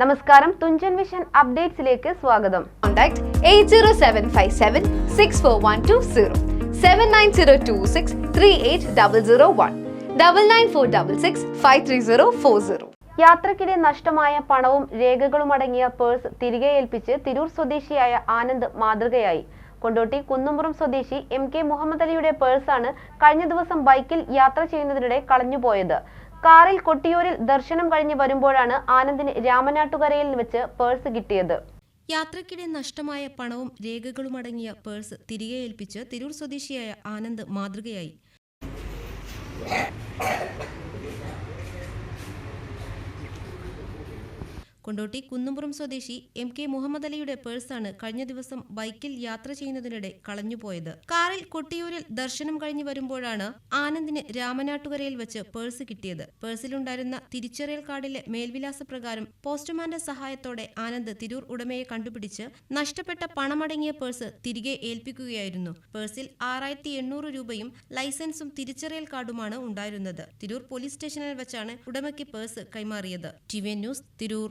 നമസ്കാരം തുഞ്ചൻ വിഷൻ അപ്ഡേറ്റ്സിലേക്ക് സ്വാഗതം. Contact eight zero seven five seven six four one two zero seven nine zero two six three eight double zero one double nine four double six five three zero four zero യാത്രക്കിടെ നഷ്ടമായ പണവും രേഖകളും അടങ്ങിയ purse തിരികെ ഏൽപ്പിച്ച് തിരൂർ സ്വദേശിയായ ആനന്ദ് മാതൃകയായി. കൊണ്ടോട്ടി കുന്നുംപുറം സ്വദേശി എം കെ മുഹമ്മദ് അലിയുടെ പേഴ്സാണ് കഴിഞ്ഞ ദിവസം ബൈക്കിൽ യാത്ര ചെയ്യുന്നതിനിടെ കളഞ്ഞുപോയത്. കാറിൽ കൊട്ടിയൂരിൽ ദർശനം കഴിഞ്ഞ് വരുമ്പോഴാണ് ആനന്ദിന് രാമനാട്ടുകരയിൽ വെച്ച് പേഴ്സ് കിട്ടിയത്. യാത്രക്കിടെ നഷ്ടമായ പണവും രേഖകളും അടങ്ങിയ പേഴ്സ് തിരികെ ഏൽപ്പിച്ച് തിരൂർ സ്വദേശിയായ ആനന്ദ് മാതൃകയായി. കൊണ്ടോട്ടി കുന്നുംപുറം സ്വദേശി എം കെ മുഹമ്മദ് അലിയുടെ പേഴ്സാണ് കഴിഞ്ഞ ദിവസം ബൈക്കിൽ യാത്ര ചെയ്യുന്നതിനിടെ കളഞ്ഞുപോയത്. കാറിൽ കൊട്ടിയൂരിൽ ദർശനം കഴിഞ്ഞു വരുമ്പോഴാണ് ആനന്ദിന് രാമനാട്ടുകരയിൽ വെച്ച് പേഴ്സ് കിട്ടിയത്. പേഴ്സിലുണ്ടായിരുന്ന തിരിച്ചറിയൽ കാർഡിലെ മേൽവിലാസ പ്രകാരം പോസ്റ്റ്മാന്റെ സഹായത്തോടെ ആനന്ദ് തിരൂർ ഉടമയെ കണ്ടുപിടിച്ച് നഷ്ടപ്പെട്ട പണമടങ്ങിയ പേഴ്സ് തിരികെ ഏൽപ്പിക്കുകയായിരുന്നു. പേഴ്സിൽ ആറായിരത്തി എണ്ണൂറ് രൂപയും ലൈസൻസും തിരിച്ചറിയൽ കാർഡുമാണ് ഉണ്ടായിരുന്നത്. തിരൂർ പോലീസ് സ്റ്റേഷനിൽ വെച്ചാണ് ഉടമയ്ക്ക് പേഴ്സ് കൈമാറിയത്. T V news Tirur.